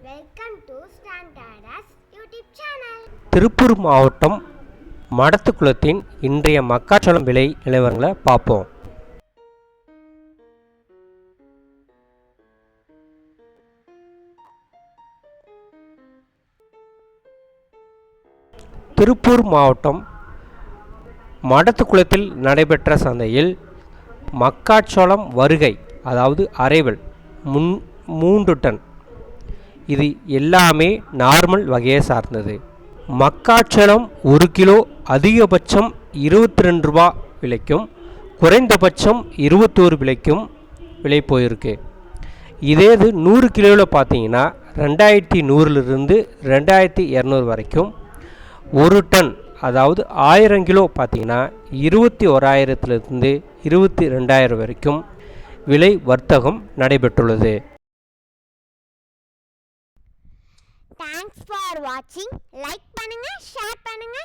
Welcome to standards YouTube channel Tiruppur மாவட்டம் மடத்துக்குளத்தின் இன்றைய மக்காச்சோளம் விலை நிலவரங்களை பார்ப்போம். திருப்பூர் மாவட்டம் மடத்துக்குளத்தில் நடைபெற்ற சந்தையில் மக்காச்சோளம் வருகை அதாவது அரைவல் முன் மூன்று டன் இது எல்லாமே நார்மல் வகையை சார்ந்தது. மக்காச்சோளம் ஒரு கிலோ அதிகபட்சம் இருபத்தி ரெண்டு ரூபா விலைக்கும் குறைந்தபட்சம் இருபத்தோரு விலைக்கும் விலை போயிருக்கு. இதே இது நூறு கிலோவில் பார்த்தீங்கன்னா ரெண்டாயிரத்தி நூறுலேருந்து ரெண்டாயிரத்தி இரநூறு வரைக்கும் ஒரு டன் அதாவது ஆயிரம் கிலோ பார்த்தீங்கன்னா இருபத்தி ஓராயிரத்துலேருந்து இருபத்தி ரெண்டாயிரம் வரைக்கும் விலை வர்த்தகம் நடைபெற்றுள்ளது. தேங்க்ஸ் ஃபார் வாட்சிங் லைக் பண்ணுங்க ஷேர் பண்ணுங்க